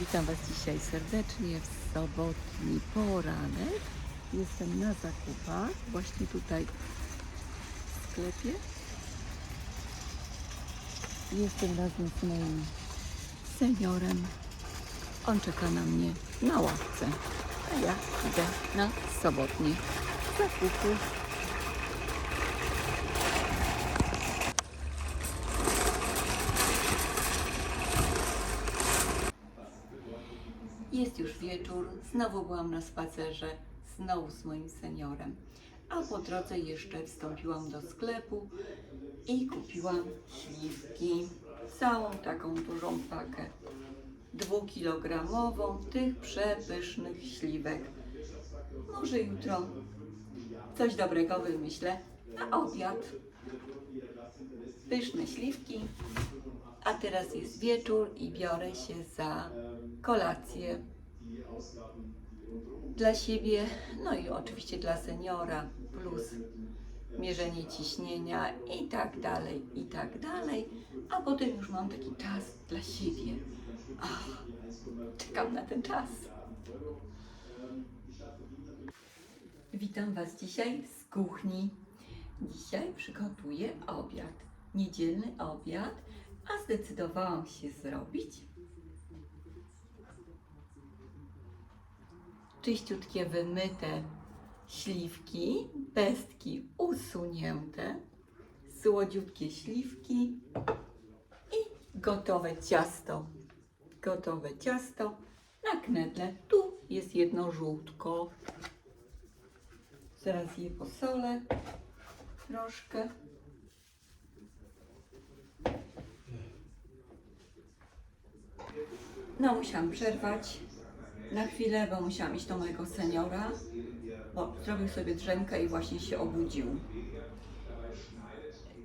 Witam Was dzisiaj serdecznie w sobotni poranek. Jestem na zakupach, właśnie tutaj w sklepie. Jestem razem z moim seniorem. On czeka na mnie na ławce, a ja idę na sobotnie zakupy. Jest już wieczór, znowu byłam na spacerze, znowu z moim seniorem. A po drodze jeszcze wstąpiłam do sklepu i kupiłam śliwki. Całą taką dużą pakę. Dwukilogramową tych przepysznych śliwek. Może jutro coś dobrego wymyślę na obiad. Pyszne śliwki. A teraz jest wieczór i biorę się za kolację dla siebie, no i oczywiście dla seniora, plus mierzenie ciśnienia i tak dalej, i tak dalej. A potem już mam taki czas dla siebie. Ach, czekam na ten czas. Witam Was dzisiaj z kuchni. Dzisiaj przygotuję obiad, niedzielny obiad, a zdecydowałam się zrobić czyściutkie, wymyte śliwki, pestki usunięte, słodziutkie śliwki i gotowe ciasto. Gotowe ciasto na knedle. Tu jest jedno żółtko. Zaraz je posolę troszkę. No, musiałam przerwać na chwilę, bo musiałam iść do mojego seniora, bo zrobił sobie drzemkę i właśnie się obudził.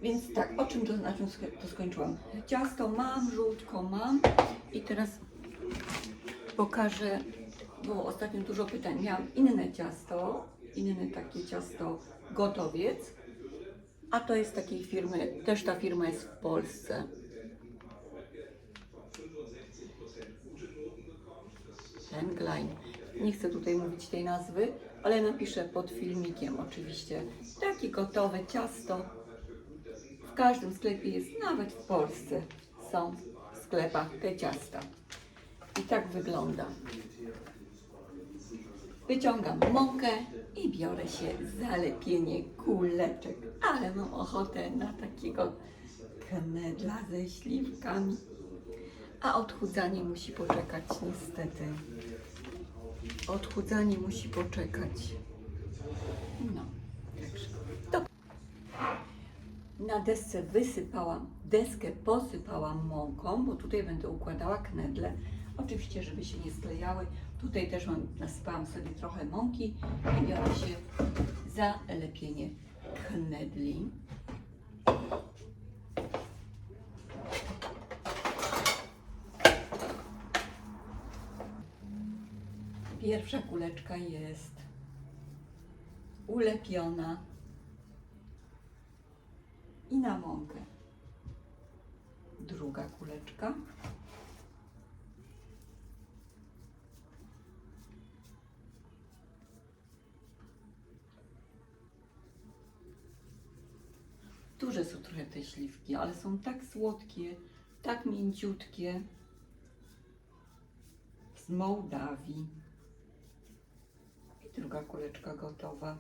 Więc tak, o czym to, na czym to skończyłam? Ciasto mam, żółtko mam i teraz pokażę, było ostatnio dużo pytań. Miałam inne ciasto, inne takie ciasto gotowiec, a to jest takiej firmy, też ta firma jest w Polsce. Tenglein. Nie chcę tutaj mówić tej nazwy, ale napiszę pod filmikiem oczywiście. Takie gotowe ciasto. W każdym sklepie jest, nawet w Polsce są w sklepach te ciasta. I tak wygląda. Wyciągam mąkę i biorę się za lepienie kuleczek. Ale mam ochotę na takiego knedla ze śliwkami. A odchudzanie musi poczekać niestety. Odchudzanie musi poczekać. No, także. Na desce wysypałam, deskę posypałam mąką, bo tutaj będę układała knedle. Oczywiście, żeby się nie sklejały. Tutaj też mam, nasypałam sobie trochę mąki i biorę się za lepienie knedli. Pierwsza kuleczka jest ulepiona i na mąkę. Druga kuleczka. Duże są trochę te śliwki, ale są tak słodkie, tak mięciutkie. Z Mołdawii. Druga kuleczka gotowa.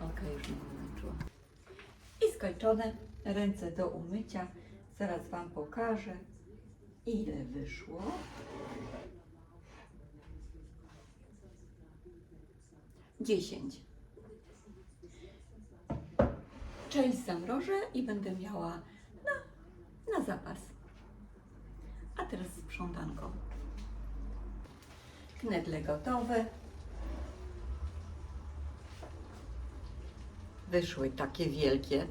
Ok, już mnie wyłączyłam. I skończone. Ręce do umycia. Zaraz Wam pokażę, ile wyszło. Dziesięć. Część zamrożę i będę miała zapas. A teraz sprzątanką. Knedle gotowe. Wyszły takie wielkie.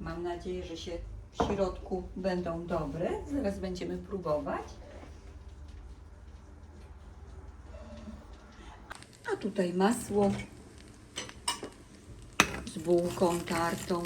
Mam nadzieję, że się w środku będą dobre. Zaraz będziemy próbować. A tutaj masło z bułką tartą.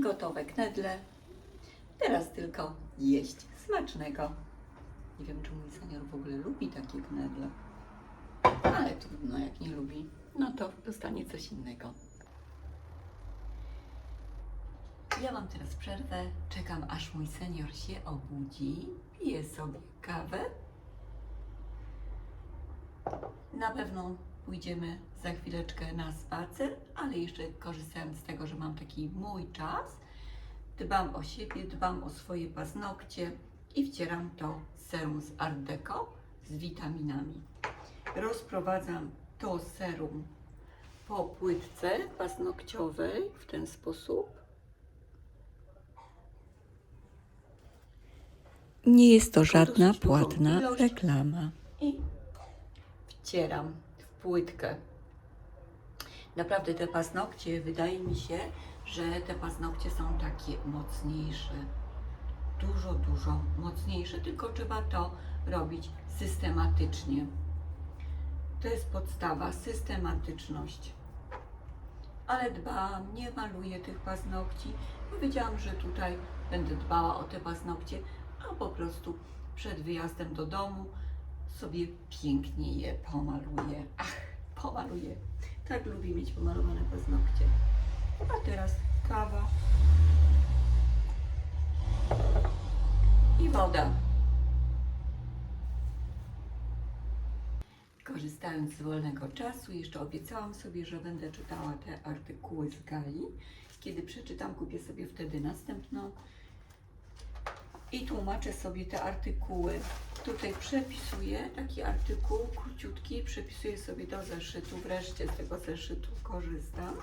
Gotowe knedle. Teraz tylko jeść smacznego. Nie wiem, czy mój senior w ogóle lubi takie knedle. Ale trudno, jak nie lubi, no to dostanie coś innego. Ja mam teraz przerwę. Czekam, aż mój senior się obudzi. Piję sobie kawę. Na pewno pójdziemy za chwileczkę na spacer, ale jeszcze korzystając z tego, że mam taki mój czas, dbam o siebie, dbam o swoje paznokcie i wcieram to serum z Art Deco z witaminami. Rozprowadzam to serum po płytce paznokciowej w ten sposób. Nie jest to żadna płatna reklama. i wcieram płytkę. Naprawdę te paznokcie, wydaje mi się, że te paznokcie są takie mocniejsze. Dużo, dużo mocniejsze, tylko trzeba to robić systematycznie. To jest podstawa, systematyczność. Ale dbam, nie maluję tych paznokci. Powiedziałam, że tutaj będę dbała o te paznokcie, a po prostu przed wyjazdem do domu sobie pięknie je pomaluję. Ach, pomaluję. Tak lubię mieć pomalowane paznokcie. A teraz kawa i woda. Korzystając z wolnego czasu, jeszcze obiecałam sobie, że będę czytała te artykuły z Gali. Kiedy przeczytam, kupię sobie wtedy następną i tłumaczę sobie te artykuły. Tutaj przepisuję taki artykuł króciutki, przepisuję sobie do zeszytu, wreszcie z tego zeszytu korzystam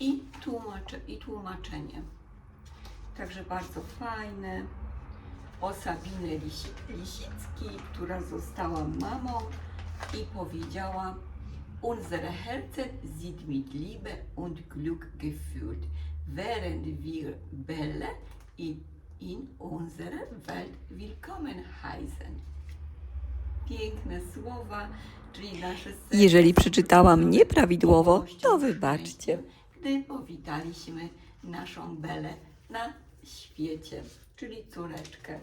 i, tłumaczę, i tłumaczenie. Także bardzo fajne. O Sabiny Lisi- Lisickiej, która została mamą i powiedziała Unsere Herzen sind mit Liebe und Glück gefüllt, während wir Bälle in, in unsere Welt willkommen heißen. Piękne słowa, czyli nasze Jeżeli przeczytałam nieprawidłowo, to wybaczcie. Gdy powitaliśmy naszą Belę na świecie, czyli córeczkę.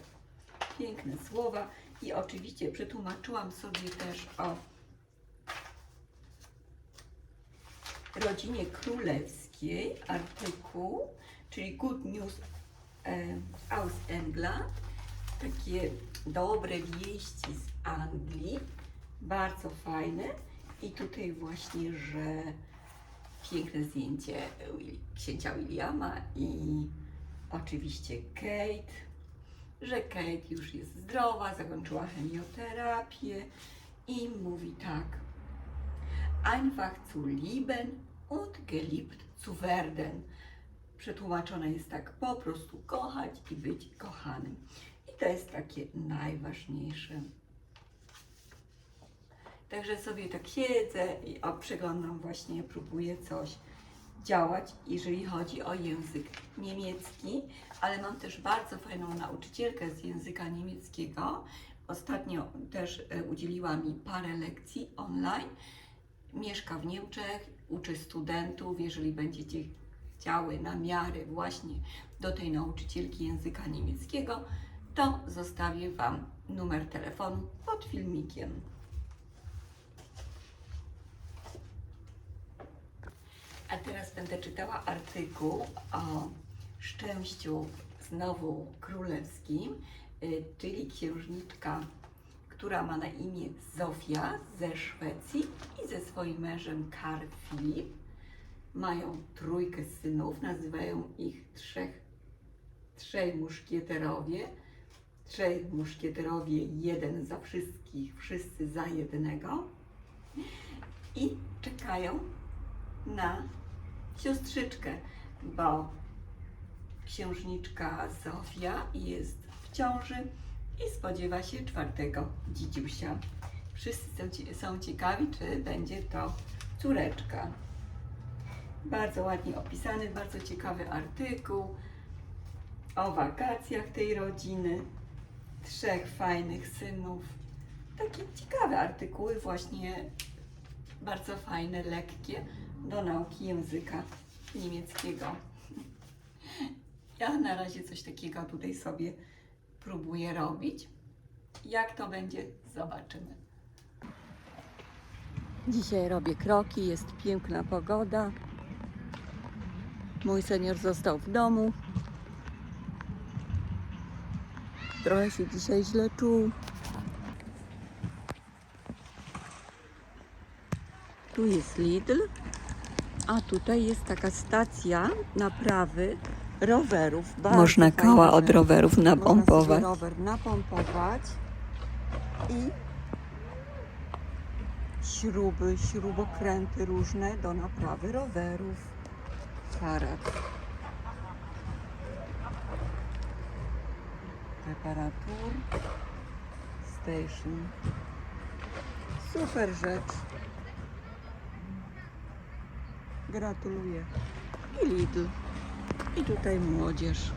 Piękne słowa i oczywiście przetłumaczyłam sobie też o rodzinie królewskiej artykuł, czyli Good News aus England, takie dobre wieści z Anglii, bardzo fajne i tutaj właśnie, że piękne zdjęcie księcia Williama i oczywiście Kate, że Kate już jest zdrowa, zakończyła chemioterapię i mówi tak. Einfach zu lieben und geliebt zu werden. Przetłumaczone jest tak, po prostu kochać i być kochanym. I to jest takie najważniejsze. Także sobie tak siedzę i o, przeglądam właśnie, próbuję coś działać, jeżeli chodzi o język niemiecki, ale mam też bardzo fajną nauczycielkę z języka niemieckiego. Ostatnio też e, udzieliła mi parę lekcji online. Mieszka w Niemczech, uczy studentów. Jeżeli będziecie chciały namiary właśnie do tej nauczycielki języka niemieckiego, to zostawię Wam numer telefonu pod filmikiem. A teraz będę czytała artykuł o szczęściu znowu królewskim, y, czyli księżniczka, która ma na imię Zofia ze Szwecji i ze swoim mężem Karl Filip. Mają trójkę synów, nazywają ich trzech, trzej muszkieterowie. Trzej muszkieterowie, jeden za wszystkich, wszyscy za jednego. I czekają na siostrzyczkę, bo księżniczka Zofia jest w ciąży i spodziewa się czwartego dzidziusia. Wszyscy są, cie- są ciekawi, czy będzie to córeczka. Bardzo ładnie opisany, bardzo ciekawy artykuł o wakacjach tej rodziny. Trzech fajnych synów. Takie ciekawe artykuły, właśnie bardzo fajne, lekkie do nauki języka niemieckiego. Ja na razie coś takiego tutaj sobie próbuję robić. Jak to będzie, zobaczymy. Dzisiaj robię kroki, jest piękna pogoda. Mój senior został w domu. Trochę się dzisiaj źle czuł. Tu jest Lidl, a tutaj jest taka stacja naprawy rowerów. Bardzo Można koła od rowerów Można napompować. sobie rower napompować i śruby, śrubokręty różne do naprawy rowerów. Farad. Reparatur. Station. Super rzecz. Gratuluję. I Lidl. I tutaj młodzież.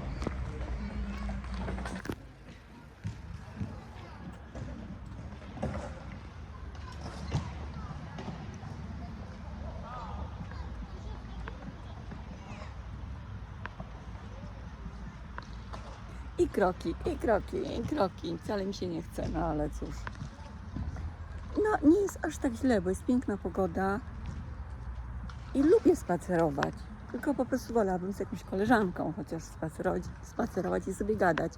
I kroki, i kroki, i kroki. Wcale mi się nie chce, no ale cóż. No, nie jest aż tak źle, bo jest piękna pogoda i lubię spacerować. Tylko po prostu wolałabym z jakąś koleżanką chociaż spacerować, spacerować i sobie gadać.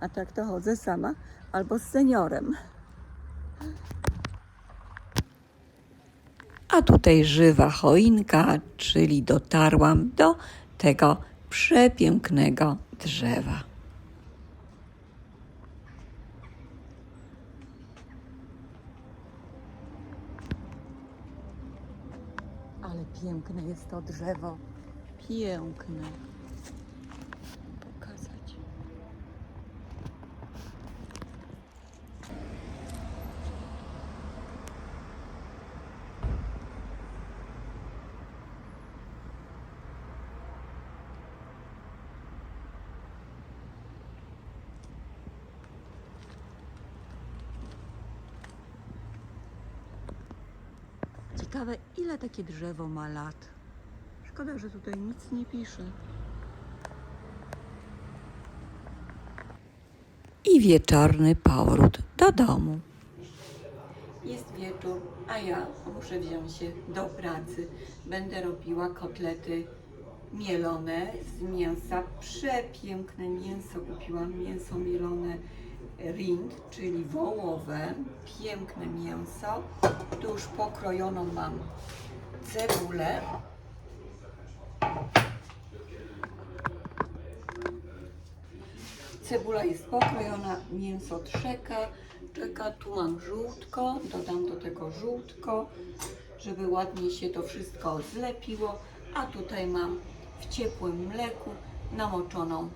A tak to chodzę sama albo z seniorem. A tutaj żywa choinka, czyli dotarłam do tego przepięknego drzewa. Ale piękne jest to drzewo. Piękne. Pokazać. Ciekawe, ile takie drzewo ma lat. Szkoda, że tutaj nic nie pisze. I wieczorny powrót do domu. Jest wieczór, a ja muszę wziąć się do pracy. Będę robiła kotlety mielone z mięsa. Przepiękne mięso kupiłam. Mięso mielone rind, czyli wołowe. Piękne mięso. Tu już pokrojoną mam cebulę. Cebula jest pokrojona, mięso trzeka, czeka, tu mam żółtko, dodam do tego żółtko, żeby ładnie się to wszystko zlepiło, a tutaj mam w ciepłym mleku namoczoną,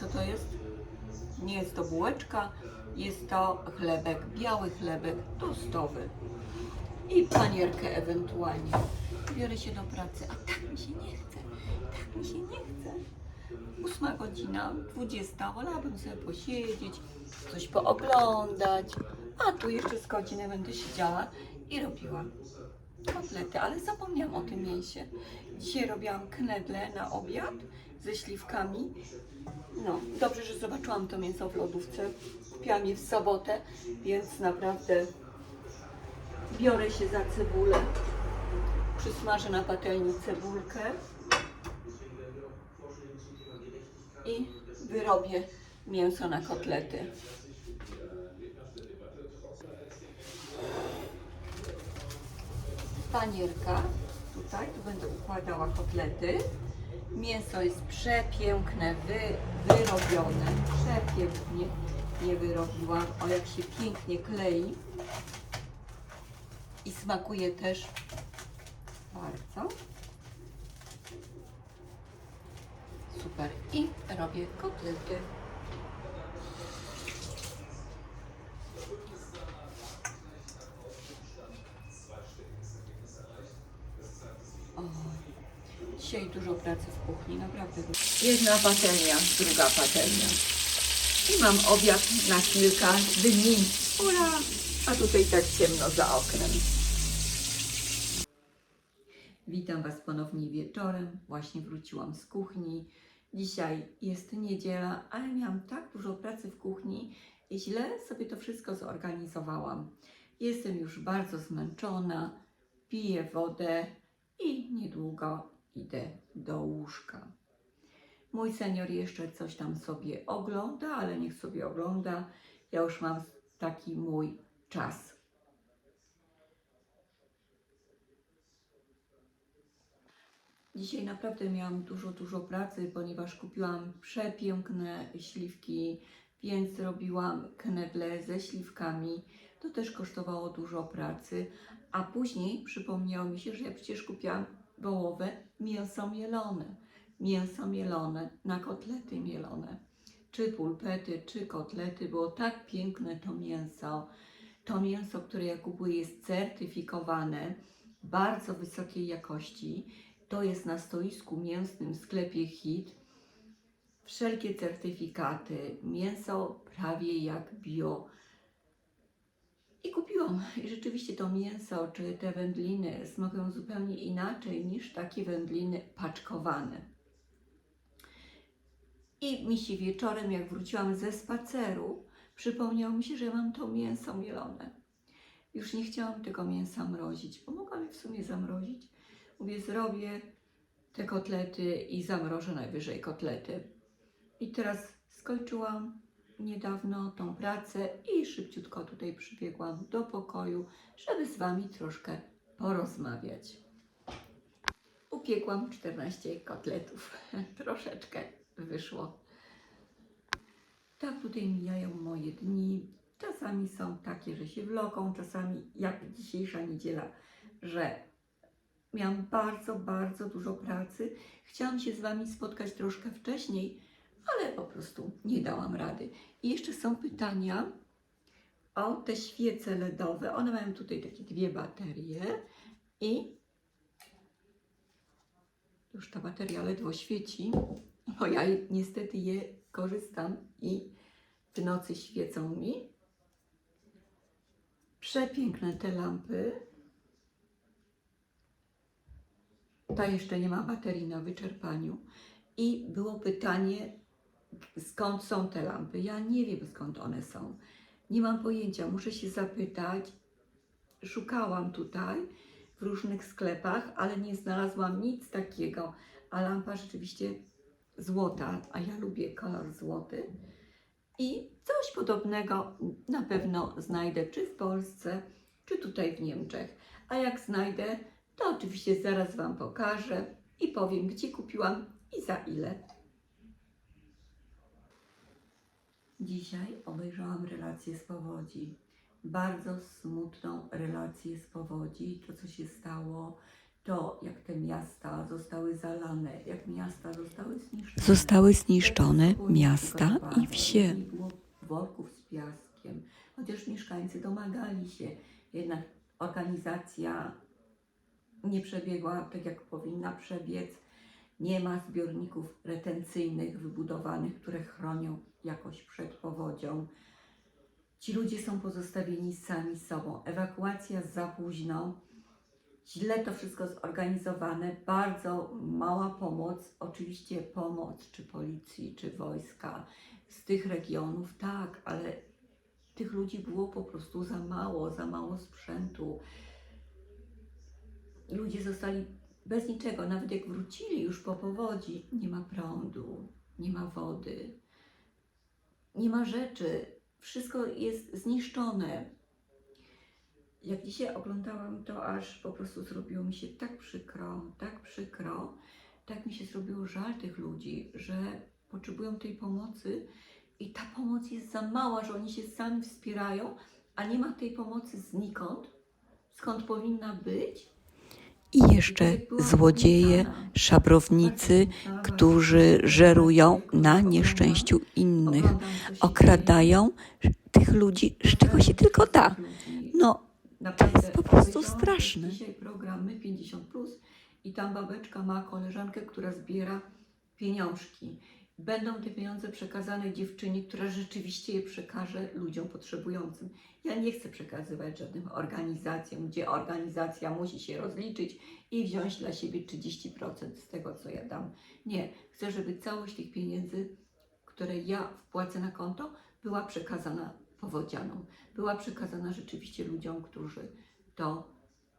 co to jest? Nie jest to bułeczka, jest to chlebek, biały chlebek tostowy i panierkę ewentualnie. Biorę się do pracy, a tak mi się nie chce, tak mi się nie chce. Ósma godzina, dwudziesta, wolałabym sobie posiedzieć, coś pooglądać, a tu jeszcze z godziny będę siedziała i robiła kotlety, ale zapomniałam o tym mięsie. Dzisiaj robiłam knedle na obiad ze śliwkami. No, dobrze, że zobaczyłam to mięso w lodówce. Kupiłam je w sobotę, więc naprawdę biorę się za cebulę. Przysmażę na patelni cebulkę i wyrobię mięso na kotlety. Panierka, tutaj, tu będę układała kotlety Mięso jest przepiękne, wy, wyrobione. Przepięknie je wyrobiłam. O, jak się pięknie klei. I smakuje też bardzo. Super. I robię kotlety. Dzisiaj dużo pracy w kuchni, naprawdę. Jedna patelnia, druga patelnia. I mam obiad na kilka dni. Ura! A tutaj tak ciemno za oknem. Witam Was ponownie wieczorem. Właśnie wróciłam z kuchni. Dzisiaj jest niedziela, ale miałam tak dużo pracy w kuchni i źle sobie to wszystko zorganizowałam. Jestem już bardzo zmęczona, piję wodę i niedługo idę do łóżka. Mój senior jeszcze coś tam sobie ogląda, ale niech sobie ogląda. Ja już mam taki mój czas. Dzisiaj naprawdę miałam dużo, dużo pracy, ponieważ kupiłam przepiękne śliwki, więc robiłam knedle ze śliwkami. To też kosztowało dużo pracy. A później przypomniało mi się, że ja przecież kupiłam wołowe mięso mielone. Mięso mielone na kotlety mielone. Czy pulpety, czy kotlety. Było tak piękne to mięso. To mięso, które ja kupuję, jest certyfikowane, bardzo wysokiej jakości. To jest na stoisku mięsnym w sklepie HIT. Wszelkie certyfikaty, mięso prawie jak bio. I kupiłam. I rzeczywiście to mięso czy te wędliny smakują zupełnie inaczej niż takie wędliny paczkowane. I mi się wieczorem, jak wróciłam ze spaceru, przypomniało mi się, że mam to mięso mielone. Już nie chciałam tego mięsa mrozić, bo mogłam je w sumie zamrozić. Mówię, zrobię te kotlety i zamrożę najwyżej kotlety. I teraz skończyłam niedawno tą pracę i szybciutko tutaj przybiegłam do pokoju, żeby z Wami troszkę porozmawiać. Upiekłam 14 kotletów. Troszeczkę wyszło. Tak tutaj mijają moje dni. Czasami są takie, że się wloką, czasami jak dzisiejsza niedziela, że miałam bardzo, bardzo dużo pracy. Chciałam się z Wami spotkać troszkę wcześniej, ale po prostu nie dałam rady. I jeszcze są pytania o te świece LEDowe. One mają tutaj takie dwie baterie i już ta bateria ledwo świeci, bo ja niestety je korzystam i w nocy świecą mi. Przepiękne te lampy. Ta jeszcze nie ma baterii na wyczerpaniu. I było pytanie, skąd są te lampy. Ja nie wiem skąd one są. Nie mam pojęcia, muszę się zapytać. Szukałam tutaj w różnych sklepach, ale nie znalazłam nic takiego. A lampa rzeczywiście złota, a ja lubię kolor złoty. I coś podobnego na pewno znajdę, czy w Polsce, czy tutaj w Niemczech. A jak znajdę, to oczywiście zaraz Wam pokażę i powiem, gdzie kupiłam i za ile. Dzisiaj obejrzałam relację z powodzi. Bardzo smutną relację z powodzi. To, co się stało, to jak te miasta zostały zalane, jak miasta zostały zniszczone. Zostały zniszczone miasta i wsie. Nie było worków z piaskiem, chociaż mieszkańcy domagali się. Jednak organizacja nie przebiegła tak, jak powinna przebiec. Nie ma zbiorników retencyjnych wybudowanych, które chronią jakoś przed powodzią. Ci ludzie są pozostawieni sami sobą. Ewakuacja za późno. Źle to wszystko zorganizowane, bardzo mała pomoc, oczywiście pomoc czy policji, czy wojska z tych regionów, tak, ale tych ludzi było po prostu za mało, za mało sprzętu. Ludzie zostali bez niczego, nawet jak wrócili już po powodzi, nie ma prądu, nie ma wody, nie ma rzeczy, wszystko jest zniszczone. Jak dzisiaj oglądałam to, aż po prostu zrobiło mi się tak przykro, tak przykro, tak mi się zrobiło żal tych ludzi, że potrzebują tej pomocy i ta pomoc jest za mała, że oni się sami wspierają, a nie ma tej pomocy znikąd, skąd powinna być. I jeszcze złodzieje, szabrownicy, którzy żerują na nieszczęściu innych, okradają tych ludzi, z czego się tylko da. No, Naprawdę, jest po prostu straszne. Dzisiaj program My 50 plus i tam babeczka ma koleżankę, która zbiera pieniążki. Będą te pieniądze przekazane dziewczynie, która rzeczywiście je przekaże ludziom potrzebującym. Ja nie chcę przekazywać żadnym organizacjom, gdzie organizacja musi się rozliczyć i wziąć dla siebie 30% z tego, co ja dam. Nie, chcę, żeby całość tych pieniędzy, które ja wpłacę na konto, była przekazana powodzianom. Była przekazana rzeczywiście ludziom, którzy to,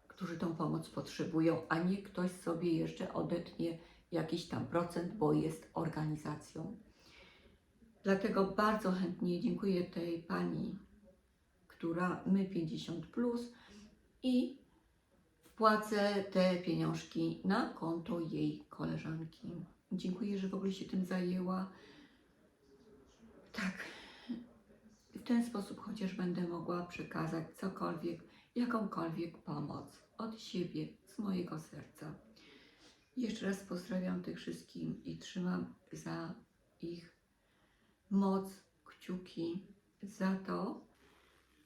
którzy tą pomoc potrzebują, a nie ktoś sobie jeszcze odetnie jakiś tam procent, bo jest organizacją. Dlatego bardzo chętnie dziękuję tej pani, która my 50 plus i wpłacę te pieniążki na konto jej koleżanki. Dziękuję, że w ogóle się tym zajęła. Tak. Ten sposób chociaż będę mogła przekazać cokolwiek, jakąkolwiek pomoc od siebie, z mojego serca. Jeszcze raz pozdrawiam tych wszystkich i trzymam za ich moc, kciuki, za to.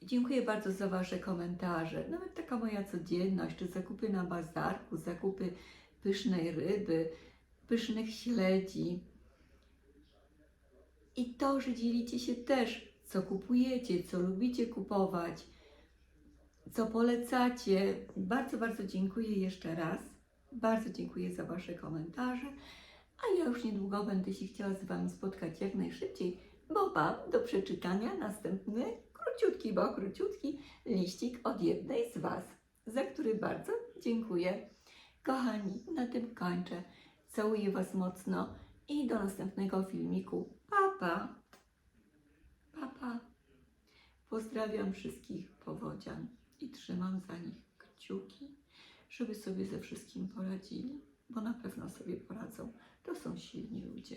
Dziękuję bardzo za Wasze komentarze. Nawet taka moja codzienność, czy zakupy na bazarku, zakupy pysznej ryby, pysznych śledzi. I to, że dzielicie się też, co kupujecie, co lubicie kupować, co polecacie. Bardzo, bardzo dziękuję jeszcze raz. Bardzo dziękuję za Wasze komentarze. A ja już niedługo będę się chciała z Wami spotkać jak najszybciej, bo mam do przeczytania następny króciutki, bo króciutki liścik od jednej z Was, za który bardzo dziękuję. Kochani, na tym kończę. Całuję Was mocno i do następnego filmiku. Papa! Papa! Pozdrawiam wszystkich powodzian i trzymam za nich kciuki, żeby sobie ze wszystkim poradzili, bo na pewno sobie poradzą. To są silni ludzie.